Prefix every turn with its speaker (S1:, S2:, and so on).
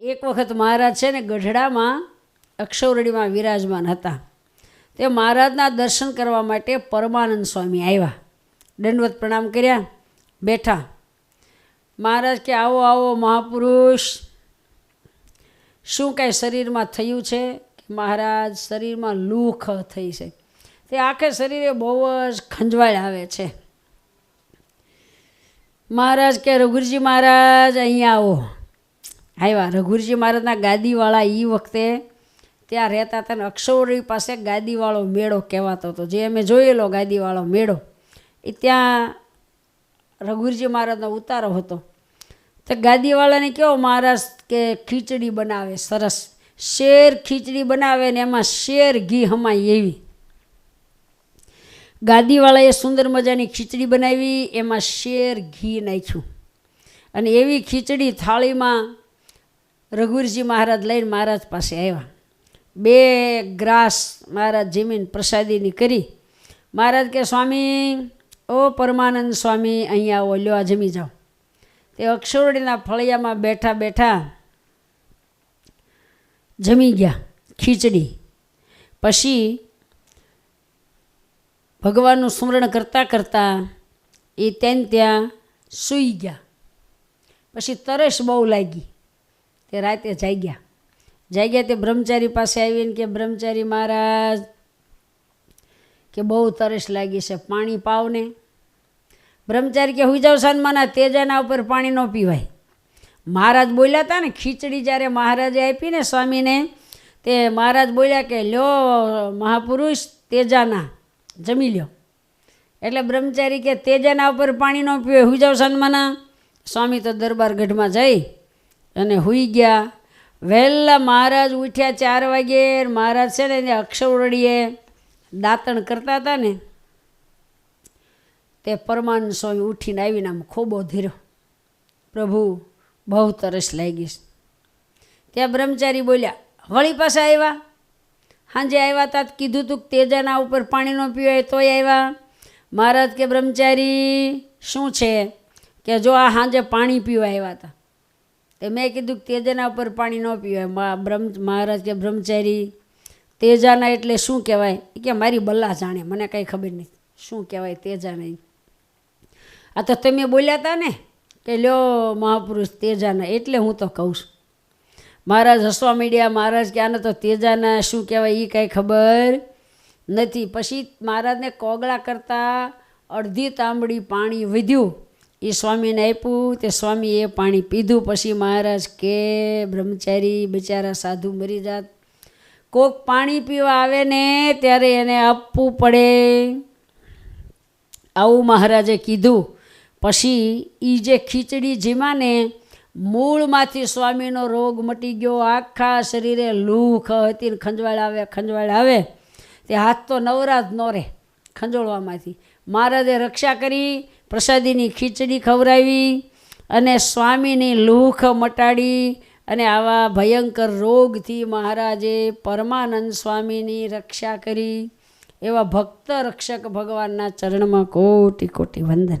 S1: એક વખત મહારાજ છે ને ગઢડામાં અક્ષૌરડીમાં વિરાજમાન હતા. તે મહારાજના દર્શન કરવા માટે પરમાનંદ સ્વામી આવ્યા. દંડવત પ્રણામ કર્યા, બેઠા. મહારાજ કે, આવો આવો મહાપુરુષ, શું કાંઈ શરીરમાં થયું છે? મહારાજ, શરીરમાં લૂખ થઈ છે. તે આખે શરીરે બહુ જ ખંજવાળ આવે છે. મહારાજ કે, રઘુજી મહારાજ અહીંયા આવો. આવ્યા. રઘુરજી મહારાજના ગાદીવાળા એ વખતે ત્યાં રહેતા હતા ને અક્ષૌરી પાસે ગાદીવાળો મેળો કહેવાતો હતો. જે અમે જોયેલો ગાદીવાળો મેળો. એ ત્યાં રઘુરજી મહારાજનો ઉતારો હતો. તો ગાદીવાળાને કહો મહારાજ કે ખીચડી બનાવે, સરસ. શેર ખીચડી બનાવે ને એમાં શેર ઘી હમાય એવી. ગાદીવાળાએ સુંદર મજાની ખીચડી બનાવી, એમાં શેર ઘી નાખ્યું. અને એવી ખીચડી થાળીમાં રઘુરજી મહારાજ લઈને મહારાજ પાસે આવ્યા. બે ગ્રાસ મહારાજ જમીન પ્રસાદીની કરી. મહારાજ કે, સ્વામી, ઓ પરમાનંદ સ્વામી અહીંયા આવો, લ્યો, આ જમી જાઓ. તે અક્ષરડીના ફળિયામાં બેઠા બેઠા જમી ગયા, ખીચડી. પછી ભગવાનનું સ્મરણ કરતાં કરતાં એ ત્યાં ત્યાં સૂઈ ગયા. પછી તરસ બહુ લાગી. તે રાતે જાગ્યા જાગ્યા તે બ્રહ્મચારી પાસે આવીને કે, બ્રહ્મચારી મહારાજ, કે બહુ તરસ લાગી છે પાણી પાવને. બ્રહ્મચારી કે, હુઈ જાવ સન્માના તેજાના ઉપર પાણી ન પીવાય. મહારાજ બોલ્યા હતા ને, ખીચડી જ્યારે મહારાજે આપી ને સ્વામીને, તે મહારાજ બોલ્યા કે, લ્યો મહાપુરુષ તેજાના, જમી લ્યો. એટલે બ્રહ્મચારી કે, તેજાના ઉપર પાણી ન પીવે હુઈ જાવ સન્માના સ્વામી તો દરબાર ગઢમાં જઈ અને હુઈ ગયા. વહેલા મહારાજ ઉઠ્યા ચાર વાગે મહારાજ છે ને એને અક્ષરવડીએ દાંતણ કરતા હતા ને, તે પરમાન સ્વામી ઉઠીને આવીને આમ ખોબો ધીરો પ્રભુ, બહુ તરસ લાગી ત્યાં બ્રહ્મચારી બોલ્યા, વળી પાસે આવ્યા સાંજે આવ્યા તા કીધું તું તેજાના ઉપર પાણી ન પીવાય તોય આવ્યા મહારાજ કે, બ્રહ્મચારી, શું છે? કે જો આ સાંજે પાણી પીવા આવ્યા હતા તે મેં કીધું કે તેજાના ઉપર પાણી ન પીવાય. બ્રહ્મ મહારાજ કે બ્રહ્મચારી, તેજાના એટલે શું કહેવાય? કે મારી બલ્લા જાણે, મને કંઈ ખબર નહીં શું કહેવાય તેજાના. આ તો તમે બોલ્યા હતા ને, કે લ્યો મહાપુરુષ તેજાના, એટલે હું તો કહું છું. મહારાજ હસવા મીડિયા, મહારાજ કે આને તો તેજાના શું કહેવાય એ કાંઈ ખબર નથી. પછી મહારાજને કોગળા કરતાં અડધી તાંબડી પાણી વધ્યું. એ સ્વામીને આપ્યું, તે સ્વામીએ પાણી પીધું. પછી મહારાજ કે, બ્રહ્મચારી બિચારા સાધુ મરી જાત. કોક પાણી પીવા આવે ને ત્યારે એને આપવું પડે. આવું મહારાજે કીધું. પછી એ જે ખીચડી જીમાને મૂળમાંથી સ્વામીનો રોગ મટી ગયો, આખા શરીરે લૂખ હતી ખંજવાળ આવે ખંજવાળ આવે. તે હાથ તો નવરાત ન રહે ખંજોળવામાંથી. મહારાજે રક્ષા કરી પ્રસાદીની ખીચડી ખવડાવી અને સ્વામીની લૂખ મટાડી અને આવા ભયંકર રોગથી મહારાજે પરમાનંદ સ્વામીની રક્ષા કરી. એવા ભક્ત રક્ષક ભગવાનના ચરણમાં કોટી કોટી વંદન.